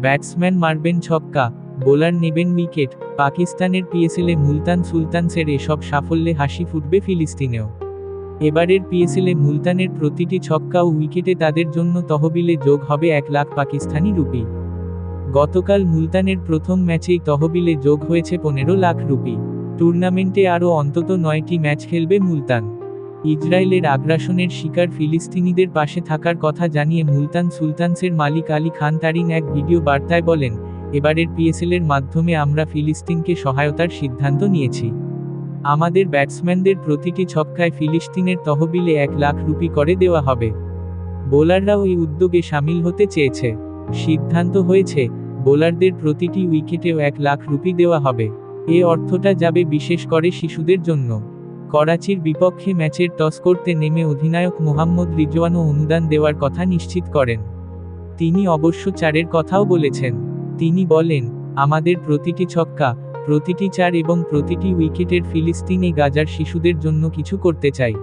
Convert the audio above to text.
Batsman মারবেন ছক্কা, bowler নেবেন উইকেট, পাকিস্তানের পিএসএলে মুলতান সুলতানসের এসব সাফল্যে হাসি ফুটবে ফিলিস্তিনেও। এবারের পিএসএলে মুলতানের প্রতিটি ছক্কা ও উইকেটে তাদের জন্য তহবিলে যোগ হবে এক লাখ পাকিস্তানি রুপি। গতকাল মুলতানের প্রথম ম্যাচেই তহবিলে যোগ হয়েছে পনেরো লাখ রুপি। টুর্নামেন্টে আরও অন্তত নয়টি ম্যাচ খেলবে মুলতান। ইসরায়েলের আগ্রাসনের শিকার ফিলিস্তিনিদের পাশে থাকার কথা জানিয়ে মুলতান সুলতানসের মালিক আলী খান তারিন এক ভিডিও বার্তায় বলেন, এবারের পিএসএলের মাধ্যমে আমরা ফিলিস্তিনকে সহায়তার সিদ্ধান্ত নিয়েছি। আমাদের ব্যাটসম্যানদের প্রতিটি ছক্কায় ফিলিস্তিনের তহবিলে এক লাখ রুপি করে দেওয়া হবে। বোলাররাও এই উদ্যোগে সামিল হতে চেয়েছে। সিদ্ধান্ত হয়েছে, বোলারদের প্রতিটি উইকেটেও এক লাখ রুপি দেওয়া হবে। এ অর্থটা যাবে বিশেষ করে শিশুদের জন্য। করাচির বিপক্ষে ম্যাচের টস করতে নেমে অধিনায়ক মোহাম্মদ রিজওয়ানও অনুদান দেওয়ার কথা নিশ্চিত করেন। তিনি অবশ্য চারের কথাও বলেছেন। তিনি বলেন, আমাদের প্রতিটি ছক্কা, প্রতিটি চার এবং প্রতিটি উইকেটের ফিলিস্তিনে গাজার শিশুদের জন্য কিছু করতে চাই।